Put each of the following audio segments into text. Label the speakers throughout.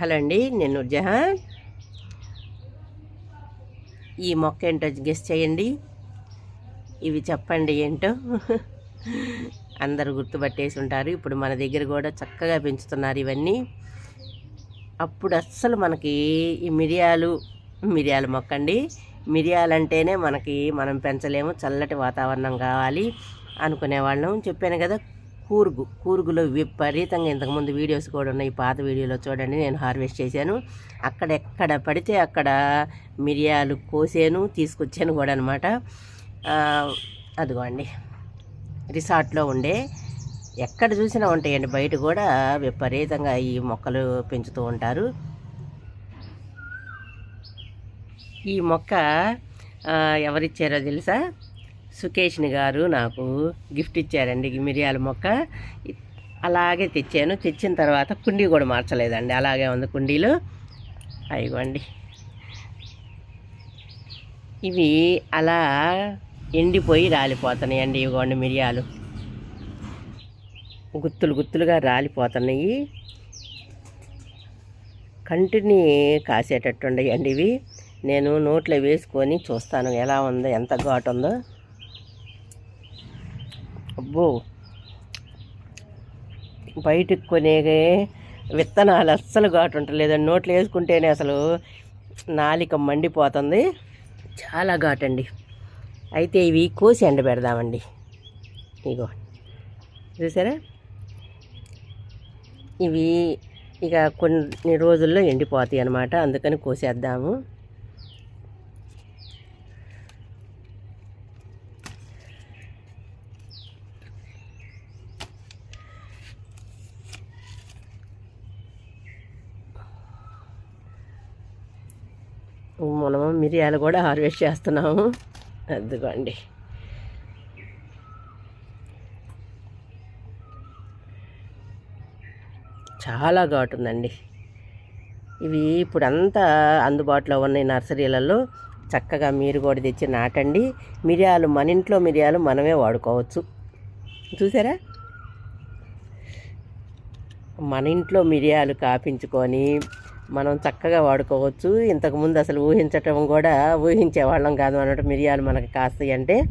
Speaker 1: Hello అండి నేను జహాన్ ఈ మొక్క ఏంటో గెస్ చేయండి. ఇవి చెప్పండి ఏంటో. అందరు గుర్తుపట్టేసి ఉంటారు. ఇప్పుడు మన దగ్గర కూడా చక్కగా పెంచుతున్నారు ఇవన్నీ. అప్పుడు అస్సలు మనకి ఈ మిరియాలు మిరియాల మొక్క అండి. మిరియాలంటేనే మనకి మనం పెంచలేము చల్లటి వాతావరణం కావాలి అనుకునేవాళ్ళం. చెప్పాను కదా కూరుగు కూరుగులో విపరీతంగా ఇంతకుముందు వీడియోస్ కూడా ఉన్నాయి. పాత వీడియోలో చూడండి నేను హార్వెస్ట్ చేశాను. అక్కడెక్కడ పడితే అక్కడ మిరియాలు కోసాను తీసుకొచ్చాను కూడా అనమాట అదిగోండి. రిసార్ట్లో ఉండే ఎక్కడ చూసినా ఉంటాయండి. బయట కూడా విపరీతంగా ఈ మొక్కలు పెంచుతూ ఉంటారు. ఈ మొక్క ఎవరిచ్చారో తెలుసా? సుకేష్ని గారు నాకు గిఫ్ట్ ఇచ్చారండి మిరియాల మొక్క. అలాగే తెచ్చాను. తెచ్చిన తర్వాత కుండీ కూడా మార్చలేదండి. అలాగే ఉంది కుండీలు. అయిగోండి ఇవి అలా ఎండిపోయి రాలిపోతున్నాయండి ఇవ్వండి మిరియాలు. గుత్తులు గుత్తులుగా రాలిపోతున్నాయి. కంటిని కాసేటట్టు ఉండయండి ఇవి. నేను నోట్లో వేసుకొని చూస్తాను ఎలా ఉందో ఎంత ఘాటు ఉందో. అబ్బో. బయటకు కొనే విత్తనాలు అస్సలు ఘాటు ఉంటలేదండి నోట్లో వేసుకుంటేనే అసలు నాలిక మండిపోతుంది. చాలా ఘాటండి. అయితే ఇవి కోసి ఎండబెడదామండి ఇగో. చూసారా? ఇవి ఇక కొన్ని రోజుల్లో ఎండిపోతాయి అన్నమాట. అందుకని కోసేద్దాము. మనము మిరియాలు కూడా హార్వెస్ట్ చేస్తున్నాము. అదిగోండి. చాలా ఘాటు ఉందండి. ఇవి ఇప్పుడంతా అందుబాటులో ఉన్నాయి నర్సరీలలో చక్కగా మీరు కూడా తెచ్చి నాటండి. మిరియాలు మన ఇంట్లో మిరియాలు మనమే వాడుకోవచ్చు. చూసారా? మన ఇంట్లో మిరియాలు కాపించుకొని మనం చక్కగా వాడుకోవచ్చు. ఇంతకుముందు అసలు ఊహించటం కూడా ఊహించేవాళ్ళం కాదు అన్నట్టు మిరియాలు మనకు కాస్తాయి అంటే.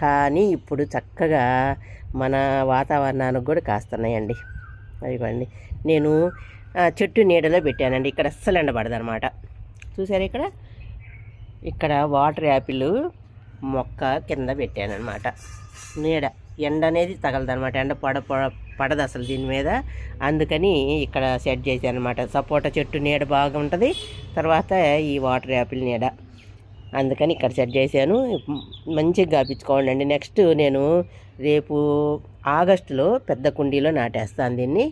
Speaker 1: కానీ ఇప్పుడు చక్కగా మన వాతావరణానికి కూడా కాస్తున్నాయండి. అదిగోండి. నేను చెట్టు నీడలో పెట్టానండి. ఇక్కడ అస్సలు ఎండబడదనమాట. చూసారు ఇక్కడ? ఇక్కడ వాటర్ యాపిల్ మొక్క కింద పెట్టానమాట నీడ ఎండ అనేది తగలదనమాట. ఎండ పడ పడ- పడదు అసలు దీని మీద. అందుకని ఇక్కడ సెట్ చేశాను అనమాట సపోటా చెట్టు నీడ బాగా ఉంటుంది తర్వాత ఈ వాటర్ యాపిల్ నీడ. అందుకని ఇక్కడ సెట్ చేశాను. మంచిగా గాపించుకోండి అండి. నెక్స్ట్ నేను రేపు ఆగస్టులో పెద్ద కుండీలో నాటేస్తాను దీన్ని.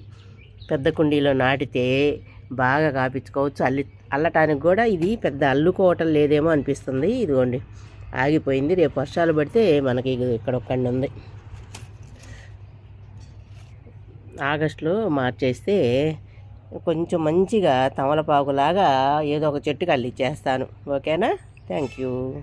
Speaker 1: పెద్ద కుండీలో నాటితే బాగా కాపించుకోవచ్చు. అల్లి అల్లటానికి కూడా ఇది పెద్ద అల్లుకోవటం లేదేమో అనిపిస్తుంది. ఇదిగోండి ఆగిపోయింది. రేపు వర్షాలు పడితే మనకి ఇక్కడ ఒక్కడి ఉంది. ఆగస్టులో మార్చేస్తే కొంచెం మంచిగా తమలపాకులాగా ఏదో ఒక చెట్టుకి అల్లిచ్చేస్తాను ఓకేనా? Thank you.